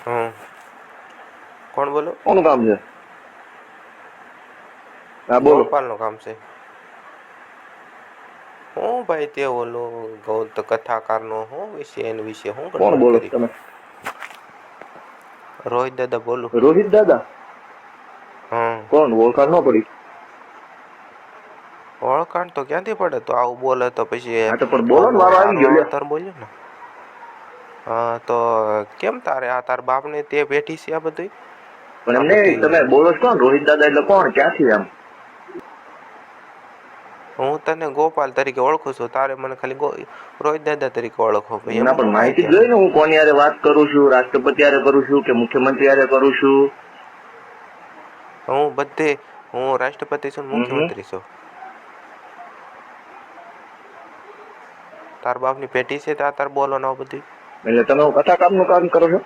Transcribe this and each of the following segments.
હમ. કોણ બોલો? કોનું કામ છે? હા બોલો. ગોપાલનું કામ છે. હું ભાઈ તે ઓલો ગૌત કથાકારનો હું વિશે એના વિશે હું કોણ બોલો તમે? રોહિત દાદા બોલું. રોહિત દાદા? હમ. કોણ? ઓળખાણ ન પડી. ઓળખાણ તો ક્યાંથી પડે? તો આવું બોલે તો પછી હા તો પણ બોલો વારો આવી ગયો લ્યો. બોલ્યો ને. તો કેમ તારે આ તાર બાપને તે બેઠી છે આ બધી પણ એમને તમે બોલો છો રોહિત દાદા એટલે કોણ ક્યાંથી આમ હું તને ગોપાલ તરીકે ઓળખું છું તારે મને ખાલી રોહિત દાદા તરીકે ઓળખો ભાઈ ના પણ માહિતી જોઈ ને હું કોની યારે વાત કરું છું રાષ્ટ્રપતિ યારે કરું છું કે મુખ્યમંત્રી યારે કરું છું? હું બધે હું રાષ્ટ્રપતિ છું ને. મુખ્યમંત્રી છું. તાર બાપની પેટી છે તાર બોલો ના બધી એટલે તમે હું કથા કામનું કામ કરો છો?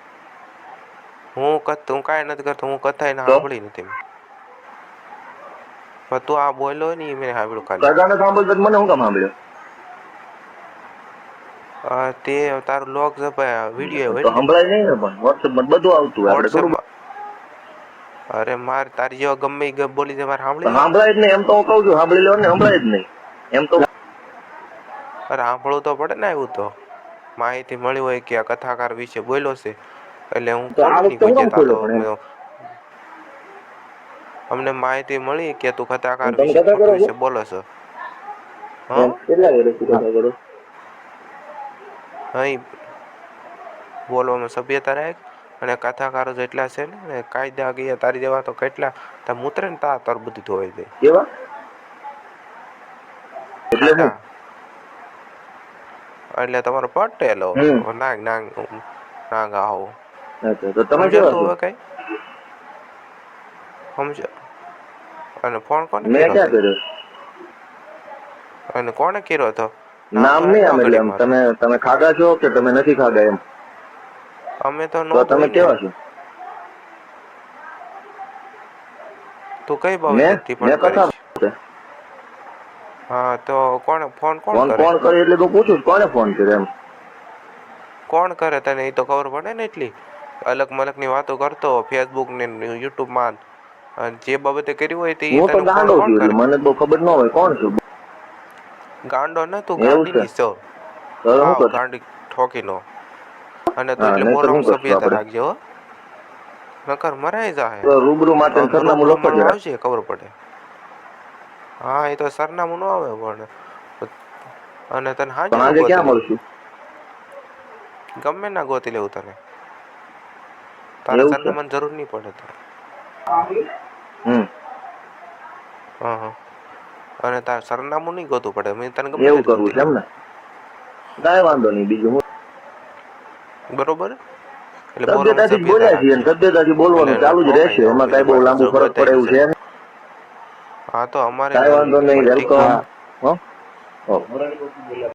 હું કથ હું કાંઈ નથી કરતો હું કથા એને સાંભળી નથી પણ તું આ બોલ્યો ને એ મેં સાંભળ્યું ખાલી. દાદાને સાંભળતો મને હું કામ સાંભળ્યો? તે તારું લોક વીડિયો હોય સંભળાય નહીં ને પણ વોટ્સઅપ બધું આવતું આપણે થોડું અરે માર તારી જેવા ગમે એ બોલી દે મારે સાંભળી સાંભળાય જ નહીં એમ તો હું કહું છું સાંભળી લેવાનું ને સંભળાય જ નહીં. એમ તો અરે સાંભળવું તો પડે ને એવું તો. માહિતી મળી હોય કે આ કથાકાર વિશે બોલ્યો છે એટલે હું તો? અમને માહિતી મળી કે તું કથાકાર વિશે બોલો છો. અહીં બોલવામાં સભ્યતા રાખ અને કથાકારો જેટલા છે ને ને કાયદા ગયા તારી જેવા તો કેટલા તા મૂતરે ને તા તાર બધું ધોવાઈ જાય. કેવા? એટલે તમારો પટેલો. નાગ નાગ નાગ આવો. તો તમે કેવા હવે કઈ? સમજો અને ફોન કોને મેં ક્યાં? કર્યો? અને કોને કર્યો હતો? નામ નહીં અમે એમ. તમે તમે ખાગા છો કે તમે નથી ખાગા એમ? અમે તો નો તમે કેવા છો? તું કઈ મેં બાબતથી મેં? પણ કથા હા તો કોણ ફોન કોણ કરે? કોણ કરે એટલે તો પૂછું કોને ફોન કર્યો એમ? કોણ કરે તને? એ તો ખબર પડે ને એટલી. અલગ મલકની વાતો કરતો ફેસબુક ને યુટ્યુબમાં. અને જે બાબતે કર્યું હોય તે હું તો ગાંડો છું મને બહુ ખબર ન હોય કોણ છું. ગાંડો ન તું ગાંડી છો. ગાંડી ઠોકી ઠોકીનો. અને તું એટલે કરશું સભ્યતા રાખજો હો. નકર મરાઈ જાય રૂબરૂ માટે સરનામું લખો આવશે ખબર પડે. હા એ તો સરનામું ન આવે પણ. અને તને હાજર આજે ક્યાં મળશું? ગમે ના ગોતી લેવું તને. તારે સરનામાની જરૂર નહીં પડે તો. હમ. હા હા. અને તાર સરનામું નહીં ગોતું પડે. મેં તને ગમે એવું કરવું છે એમ ને? કાંઈ વાંધો નહીં બીજું હું? બરોબર? એટલે બોલવામાં સભ્યતાથી બોલવાનું ચાલુ જ રહેશે. એમાં કાંઈ બહુ લાંબુ ફરક પડે એવું છે. હા તો અમારે કાંઈ વાંધો નહીં પણ ઠીક વેલકમ હો હો.